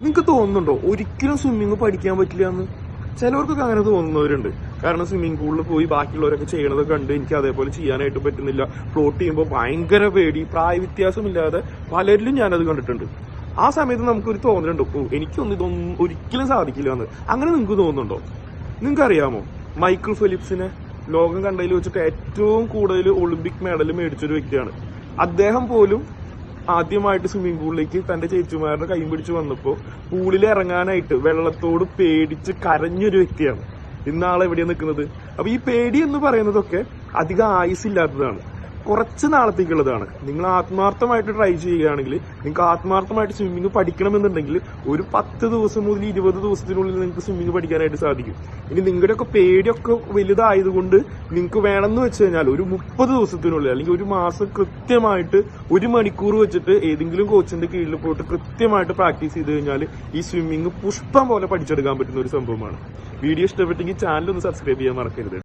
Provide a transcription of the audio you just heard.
നിങ്ങൾക്ക് തോന്നുന്നുണ്ടോ? ഒരിക്കലും സ്വിമ്മിങ് പഠിക്കാൻ പറ്റില്ല എന്ന് ചിലവർക്കൊക്കെ അങ്ങനെ തോന്നുന്നവരുണ്ട്. കാരണം സ്വിമ്മിംഗ് പൂളിൽ പോയി ബാക്കിയുള്ളവരൊക്കെ ചെയ്യണതൊക്കെ കണ്ട് എനിക്ക് അതേപോലെ ചെയ്യാനായിട്ട് പറ്റുന്നില്ല. ഫ്ലോട്ട് ചെയ്യുമ്പോൾ ഭയങ്കര പേടി. പ്രായ വ്യത്യാസമില്ലാതെ പലരിലും ഞാനത് കണ്ടിട്ടുണ്ട്. ആ സമയത്ത് നമുക്കൊരു തോന്നലുണ്ട്. ഓ എനിക്കൊന്നും ഇതൊന്നും ഒരിക്കലും സാധിക്കില്ല എന്ന് അങ്ങനെ നിങ്ങൾക്ക് തോന്നുന്നുണ്ടോ? നിങ്ങൾക്ക് അറിയാമോ മൈക്കിൾ ഫിലിപ്സിനെ ലോകം കണ്ടതിൽ വെച്ചിട്ട് ഏറ്റവും കൂടുതൽ ഒളിമ്പിക് മെഡൽ മേടിച്ചൊരു വ്യക്തിയാണ്. അദ്ദേഹം പോലും ആദ്യമായിട്ട് സ്വിമ്മിംഗ് പൂളിലേക്ക് തന്റെ ചേച്ചിമാരുടെ കൈ പിടിച്ച് വന്നപ്പോൾ പൂളിൽ ഇറങ്ങാനായിട്ട് വെള്ളത്തോട് പേടിച്ച് കരഞ്ഞൊരു വ്യക്തിയാണ്. ഇന്നാളെ എവിടെയാണ് നിൽക്കുന്നത് അപ്പൊ ഈ പേടി എന്ന് പറയുന്നതൊക്കെ അധികം ആയുസില്ലാത്തതാണ് കുറച്ച് നാളത്തേക്കുള്ളതാണ്. നിങ്ങൾ ആത്മാർത്ഥമായിട്ട് ട്രൈ ചെയ്യുകയാണെങ്കിൽ നിങ്ങൾക്ക് ആത്മാർത്ഥമായിട്ട് സ്വിമ്മിങ് പഠിക്കണമെന്നുണ്ടെങ്കിൽ ഒരു പത്ത് ദിവസം മുതൽ ഇരുപത് ദിവസത്തിനുള്ളിൽ നിങ്ങൾക്ക് സ്വിമ്മിങ് പഠിക്കാനായിട്ട് സാധിക്കും. ഇനി നിങ്ങളുടെയൊക്കെ പേടിയൊക്കെ വലുതായതുകൊണ്ട് നിങ്ങൾക്ക് വേണമെന്ന് വെച്ച് കഴിഞ്ഞാൽ ഒരു മുപ്പത് ദിവസത്തിനുള്ളിൽ അല്ലെങ്കിൽ ഒരു മാസം കൃത്യമായിട്ട് ഒരു മണിക്കൂർ വെച്ചിട്ട് ഏതെങ്കിലും കോച്ചിന്റെ കീഴിൽ പോയിട്ട് കൃത്യമായിട്ട് പ്രാക്ടീസ് ചെയ്ത് കഴിഞ്ഞാൽ ഈ സ്വിമ്മിങ് പുഷ്പം പോലെ പഠിച്ചെടുക്കാൻ പറ്റുന്ന ഒരു സംഭവമാണ്. വീഡിയോ ഇഷ്ടപ്പെട്ടെങ്കിൽ ചാനൽ ഒന്ന് സബ്സ്ക്രൈബ് ചെയ്യാൻ മറക്കരുത്.